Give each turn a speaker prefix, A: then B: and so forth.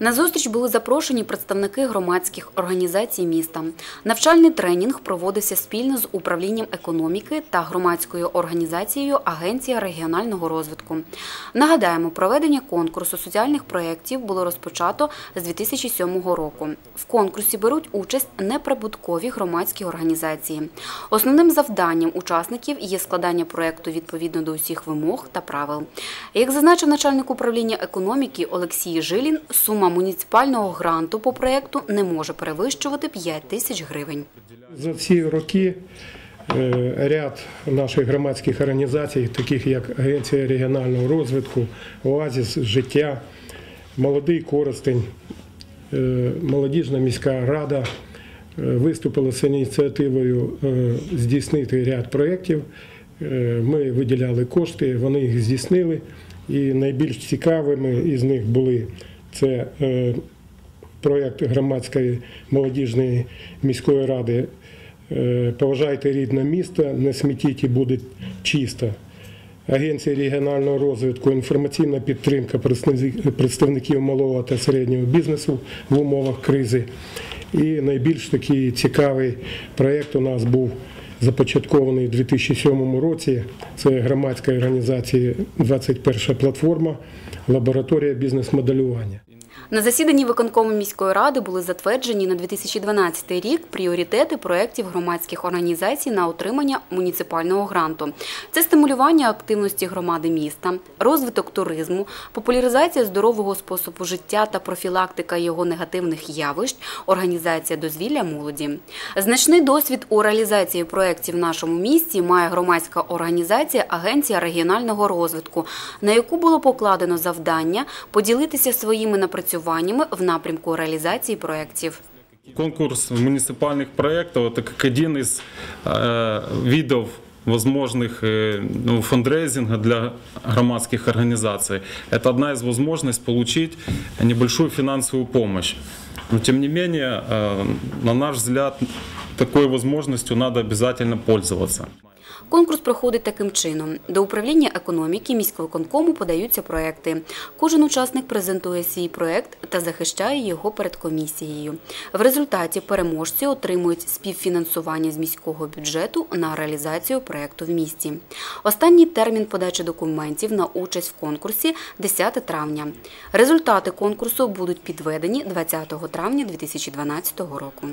A: На зустріч були запрошені представники громадських організацій міста. Навчальний тренінг проводився спільно з управлінням економіки та громадською організацією Агенція регіонального розвитку. Нагадаємо, проведення конкурсу соціальних проєктів було розпочато з 2007 року. В конкурсі беруть участь неприбуткові громадські організації. Основним завданням учасників є складання проєкту відповідно до усіх вимог та правил. Як зазначив начальник управління економіки Олексій Жилін, сума муніципального гранту по проєкту не може перевищувати 5 тисяч гривень.
B: За ці роки е, ряд наших громадських організацій, таких як Агенція регіонального розвитку, Оазіс життя, Молодий Коростень, е, Молодіжна міська рада е, виступили з ініціативою здійснити ряд проєктів. Ми виділяли кошти, вони їх здійснили. І найбільш цікавими із них були це е, проєкт громадської молодіжної міської ради е, Поважайте рідне місто, не смітіть і буде чисто. Агенція регіонального розвитку, інформаційна підтримка представників малого та середнього бізнесу в умовах кризи. І найбільш такий цікавий проєкт у нас був започаткований у 2007 році. Це громадська організація 21 платформа, лабораторія бізнес-моделювання.
A: На засіданні виконкому міської ради були затверджені на 2012 рік пріоритети проєктів громадських організацій на отримання муніципального гранту. Це стимулювання активності громади міста, розвиток туризму, популяризація здорового способу життя та профілактика його негативних явищ, організація дозвілля молоді. Значний досвід у реалізації проєктів в нашому місті має громадська організація Агенція регіонального розвитку, на яку було покладено завдання поділитися своїми напрацюваннями в напрямку реалізації проєктів.
C: Конкурс муниципальных проектов это как один из э, видов возможных э, ну, фандрейзинга для громадских организаций. Это одна из возможностей получить небольшую финансовую помощь. Но тем не менее, э, на наш взгляд, такой возможностью надо обязательно пользоваться.
A: Конкурс проходить таким чином: до управління економіки міськвиконкому подаються проекти. Кожен учасник презентує свій проект та захищає його перед комісією. В результаті переможці отримують співфінансування з міського бюджету на реалізацію проекту в місті. Останній термін подачі документів на участь в конкурсі 10 травня. Результати конкурсу будуть підведені 20 травня 2012 року.